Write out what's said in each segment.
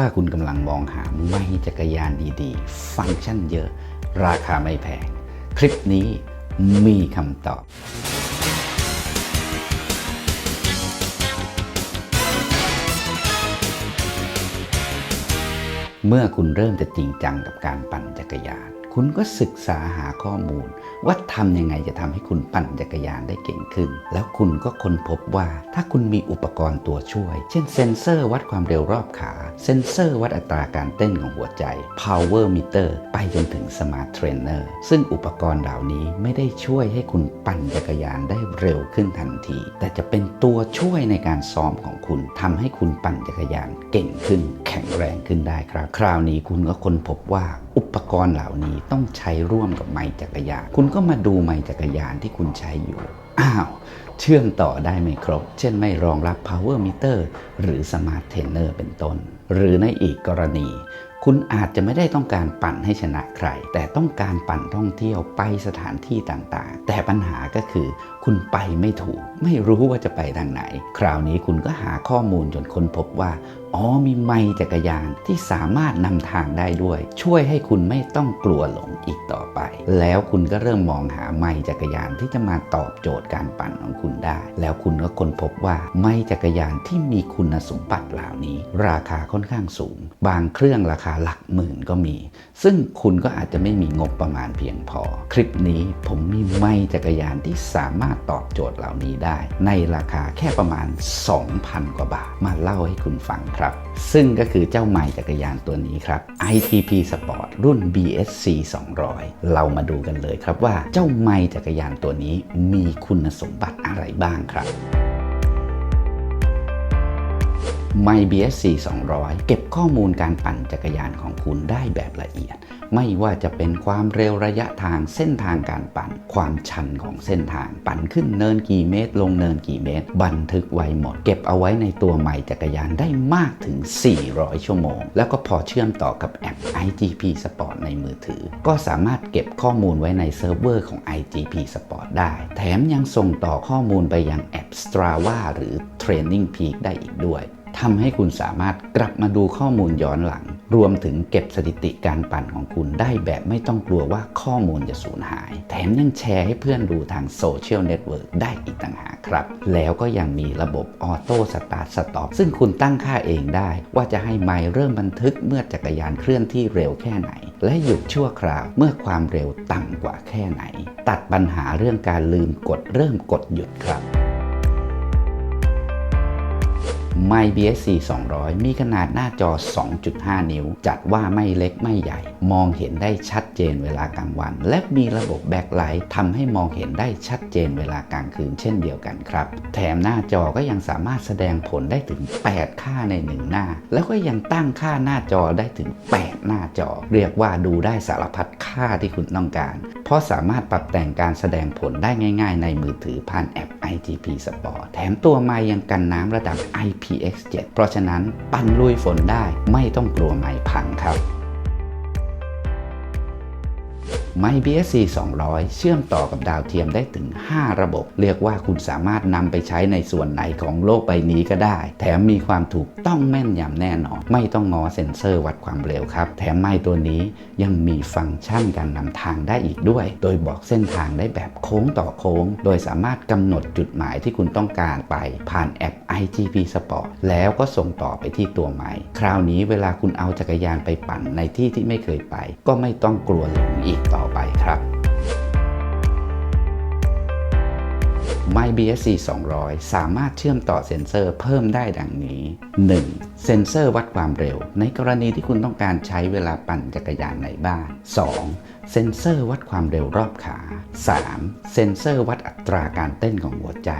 ถ้าคุณกำลังมองหาไม่จักรยานดีๆ ฟังก์ชันเยอะ ราคาไม่แพง คลิปนี้มีคำตอบ เมื่อคุณเริ่มจะจริงจังกับการปั่นจักรยาน คุณก็ศึกษาหาข้อมูล ว่าทำยังไงจะทำให้คุณปั่นจักรยานได้เก่งขึ้น แล้วคุณก็ค้นพบว่าถ้าคุณมีอุปกรณ์ตัวช่วย เช่นเซ็นเซอร์วัดความเร็วรอบขา เซ็นเซอร์วัดอัตราการเต้นของหัวใจ power meter ไปจนถึง smart trainer ซึ่งอุปกรณ์เหล่านี้ไม่ได้ช่วยให้คุณปั่นจักรยานได้เร็วขึ้นทันที แต่จะเป็นตัวช่วยในการซ้อมของคุณทำให้คุณปั่นจักรยานเก่งขึ้น แข็งแรงขึ้นได้ครับ คราวนี้คุณก็ค้นพบว่าอุปกรณ์เหล่านี้ต้องใช้ร่วมกับไม้จักรยาน คุณก็มาดูไม้จักรยานที่คุณใช้อยู่ อ้าว เชื่อมต่อได้ไม่ครบ เช่นไม่รองรับ power meter หรือ smart trainer เป็นต้น หรือในอีกกรณีคุณอาจจะไม่ได้ต้องการปั่นให้ชนะใคร แต่ต้องการปั่นท่องเที่ยวไปสถานที่ต่างๆ แต่ปัญหาก็คือ คุณไปไม่ถูก ไม่รู้ว่าจะไปทางไหน คราวนี้คุณก็หาข้อมูลจนค้นพบว่า อ๋อมีไม้จักรยานที่สามารถนำทางได้ด้วย ช่วยให้คุณไม่ต้องกลัวหลงอีกต่อไป แล้วคุณก็เริ่มมองหาไม้จักรยานที่จะมาตอบโจทย์การปั่นของคุณได้ แล้วคุณก็ค้นพบว่าไม้จักรยานที่มีคุณสมบัติเหล่านี้ ราคาค่อนข้างสูง บางเครื่องราคาหลักหมื่นก็มี ซึ่งคุณก็อาจจะไม่มีงบประมาณเพียงพอ คลิปนี้ผมมีไม้จักรยานที่สามารถตอบโจทย์เหล่านี้ได้ ในราคาแค่ประมาณ 2,000 กว่าบาท มาเล่าให้คุณฟังครับ ซึ่งก็คือเจ้าไม้จักรยานตัวนี้ครับ ITP Sport รุ่น BSC 200 เรามาดูกันเลยครับว่าเจ้าไม้จักรยานตัวนี้มีคุณสมบัติอะไรบ้างครับ ไม BSC 200 เก็บข้อมูลการปั่นจักรยานของคุณได้แบบละเอียด ไม่ว่าจะเป็นความเร็วระยะทางเส้นทางการปั่น ความชันของเส้นทาง ปั่นขึ้นเนินกี่เมตร ลงเนินกี่เมตร บันทึกไว้หมด เก็บเอาไว้ในตัวไมจักรยานได้มากถึง 400 ชั่วโมง แล้วก็พอเชื่อมต่อกับแอป IGP Sport ในมือถือ ก็สามารถเก็บข้อมูลไว้ในเซิร์ฟเวอร์ของ IGP Sport ได้ แถมยังส่งต่อข้อมูลไปยังแอป Strava หรือ Training Peak ได้อีกด้วย ทำให้คุณสามารถกลับมาดูข้อมูลย้อนหลัง รวมถึงเก็บสถิติการปั่นของคุณได้แบบไม่ต้องกลัวว่าข้อมูลจะสูญหาย แถมยังแชร์ให้เพื่อนดูทางโซเชียลเน็ตเวิร์กได้อีกต่างหากครับ แล้วก็ยังมีระบบออโต้สตาร์ทสต็อปซึ่งคุณตั้งค่าเองได้ ว่าจะให้ไมล์เริ่มบันทึกเมื่อจักรยานเคลื่อนที่เร็วแค่ไหน และหยุดชั่วคราวเมื่อความเร็วต่ำกว่าแค่ไหน ตัดปัญหาเรื่องการลืมกดเริ่มกดหยุดครับ My BSC 200 มีขนาดหน้าจอ 2.5 นิ้ว จัดว่าไม่เล็กไม่ใหญ่ มองเห็นได้ชัด เจนเวลากลางวัน และมีระบบแบ็คไลท์ทำให้มองเห็นได้ชัดเจนเวลากลางคืนเช่นเดียวกันครับ แถมหน้าจอก็ยังสามารถแสดงผลได้ถึง 8 ค่าใน 1 หน้า แล้วก็ยังตั้งค่าหน้าจอได้ถึง 8 หน้าจอ เรียกว่าดูได้สารพัดค่าที่คุณต้องการ เพราะสามารถปรับแต่งการแสดงผลได้ง่าย ๆ ในมือถือผ่านแอป IGP Sport แถมตัวไม้ยังกันน้ำระดับ IPX7 เพราะฉะนั้นปั่นลุยฝนได้ไม่ต้องกลัวไม้พังครับ ไม BSC 200 เชื่อมต่อกับดาวเทียมได้ถึง 5 ระบบ เรียกว่าคุณสามารถนำไปใช้ในส่วนไหนของโลกใบนี้ก็ได้ แถมมีความถูกต้องแม่นยำแน่นอน ไม่ต้องงอเซ็นเซอร์วัดความเร็วครับ แถมไม้ตัวนี้ยังมีฟังก์ชันการนำทางได้อีกด้วย โดยบอกเส้นทางได้แบบโค้งต่อโค้ง โดยสามารถกำหนดจุดหมายที่คุณต้องการไป ผ่านแอป IGP Sport แล้วก็ส่งต่อไปที่ตัวไม้คราวนี้เวลาคุณเอาจักรยานไปปั่นในที่ที่ไม่เคยไป ก็ไม่ต้องกลัวหลงอีก My BSC 200 สามารถเชื่อมต่อเซ็นเซอร์เพิ่มได้ดังนี้ 1. เซ็นเซอร์วัดความเร็ว ในกรณีที่คุณต้องการใช้เวลาปั่นจักรยานในบ้าน 2. เซ็นเซอร์วัดความเร็วรอบขา 3. เซ็นเซอร์วัดอัตราการเต้นของหัวใจ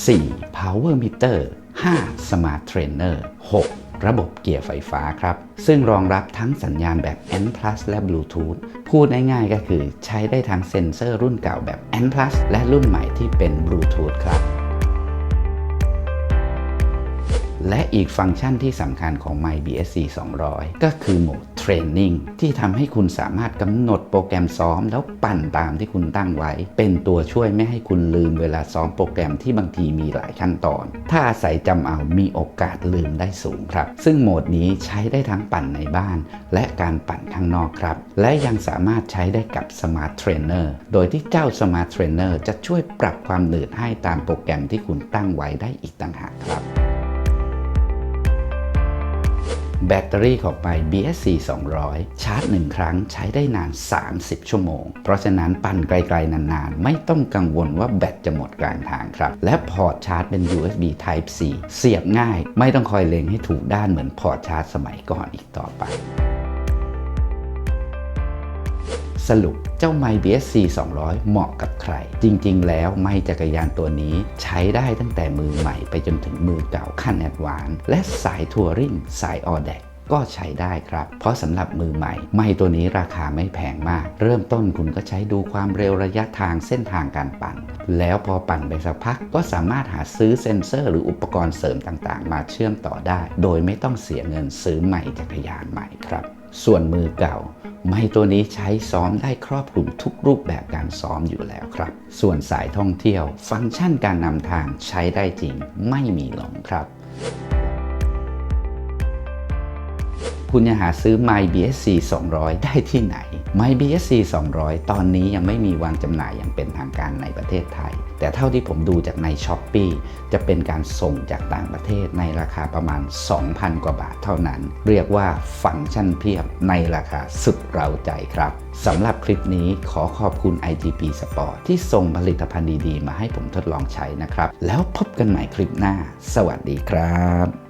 4. Power Meter 5. Smart Trainer 6. ระบบเกียร์ไฟฟ้าครับ ซึ่งรองรับทั้งสัญญาณแบบ N+ และ Bluetooth พูดง่ายๆก็คือใช้ได้ทั้งเซ็นเซอร์รุ่นเก่าแบบ N+ และรุ่นใหม่ที่เป็น Bluetooth ครับ และอีกฟังก์ชันที่สำคัญของ MyBSC 200 ก็คือโหมด Training ที่ทำให้คุณสามารถกำหนดโปรแกรมซ้อม แล้วปั่นตามที่คุณตั้งไว้ เป็นตัวช่วยไม่ให้คุณลืมเวลาซ้อมโปรแกรมที่บางทีมีหลายขั้นตอน ถ้าอาศัยจำเอามีโอกาสลืมได้สูงครับ ซึ่งโหมดนี้ใช้ได้ทั้งปั่นในบ้าน และการปั่นข้างนอกครับ และยังสามารถใช้ได้กับ Smart Trainer โดยที่เจ้า Smart Trainer จะช่วยปรับความหนืดให้ตามโปรแกรมที่คุณตั้งไว้ได้อีกต่างหากครับ แบตเตอรี่ของไป BSC 200 ชาร์จ 1 ครั้งใช้ได้นาน 30 ชั่วโมง เพราะฉะนั้นปั่นไกลๆ นานๆ ไม่ต้องกังวลว่าแบตจะหมดกลางทางครับ และพอร์ตชาร์จเป็น USB Type C เสียบง่าย ไม่ต้องคอยเล็งให้ถูกด้านเหมือนพอร์ตชาร์จสมัยก่อนอีกต่อไป สรุปเจ้าไม BSC 200 เหมาะกับใคร จริง ๆ แล้วไมจักรยานตัวนี้ใช้ได้ตั้งแต่มือใหม่ไปจนถึงมือเก่าขั้นแอดวานและสายทัวริงสายออแดกก็ใช้ได้ครับ เพราะสำหรับมือใหม่ ไม้ตัวนี้ราคาไม่แพงมาก เริ่มต้นคุณก็ใช้ดูความเร็วระยะทางเส้นทางการปั่น แล้วพอปั่นไปสักพักก็สามารถหาซื้อเซ็นเซอร์หรืออุปกรณ์เสริมต่างๆ มาเชื่อมต่อได้ โดยไม่ต้องเสียเงินซื้อใหม่จักรยานใหม่ครับ ส่วนมือเก่า ไม้ตัวนี้ใช้ซ้อมได้ครอบคลุมทุกรูปแบบการซ้อมอยู่แล้วครับ ส่วนสายท่องเที่ยว ฟังก์ชันการนำทางใช้ได้จริงไม่มีหลงครับ คุณจะหาซื้อ My BSC 200 ได้ที่ไหน My BSC 200 ตอนนี้ยังไม่มีวางจำหน่ายอย่างเป็นทางการในประเทศไทย แต่เท่าที่ผมดูจากใน s h อ p e e จะเป็นการส่งจากต่างประเทศในราคาประมาณ 2,000 กว่าบาทเท่านั้น เรียกว่าฟังก์ชันเพียบในราคาสุดเราใจครับสำหรับคลิปนี้ขอขอบคุณ IGP Sport ที่ส่งผลิตภัณฑ์ดีๆ มาให้ผมทดลองใช้นะครับ แล้วพบกันใหม่คลิปหน้า สวัสดีครับ